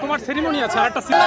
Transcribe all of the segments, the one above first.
তোমার সেরিমনি আছে আর একটা সোজা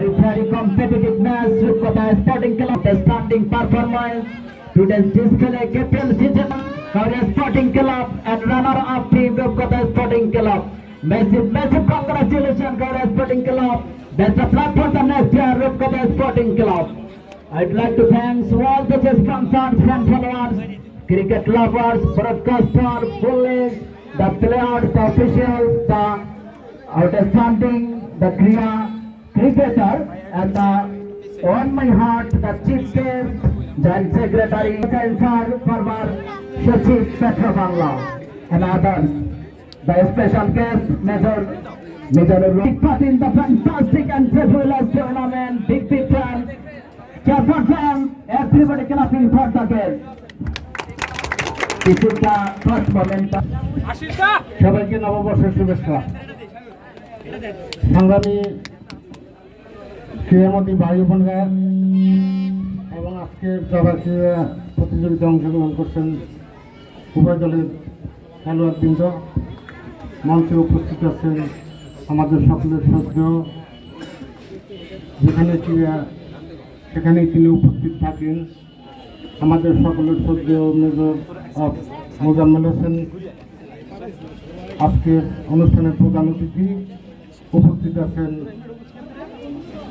Very, competitive match with Kota Sporting Club. The standing performance. Today's display captain season. Kota Sporting Club and runner-up team of Kota Sporting Club. Massive, massive congratulations Kota Sporting Club. That's the platform the next year of Kota Sporting Club. I'd like to thank all the sponsors, fan followers, cricket lovers, broadcasters, bullies, the players, the officials, the outstanding, the Kriya cricketer, and the on my heart, the chief guest, joint secretary, Chancellor, former Shachiv Petra Bangla, and others. The special guest, Major Major Big part in the fantastic and fabulous tournament, big big fan. Careful fan, everybody clapping for the guest. This is the first momentum. আশিসটা সবাইকে নববর্ষের শুভেচ্ছা সংগ্রামী ক্রীড়ামন্ত্রী বায়ু বোনরা এবং সবার ক্রীড়া প্রতিযোগিতায় অংশগ্রহণ করছেন উভয় দলের খেলোয়াড়বৃন্দ। মঞ্চে উপস্থিত আছেন আমাদের সকলের শ্রদ্ধেয়। যেখানে ক্রীড়া সেখানেই তিনি উপস্থিত থাকেন। আমাদের সকলের শ্রদ্ধেয় মেজর অফ মোজাম্মেল হোসেন। আজকের অনুষ্ঠানের প্রধান অতিথি উপস্থিত আছেন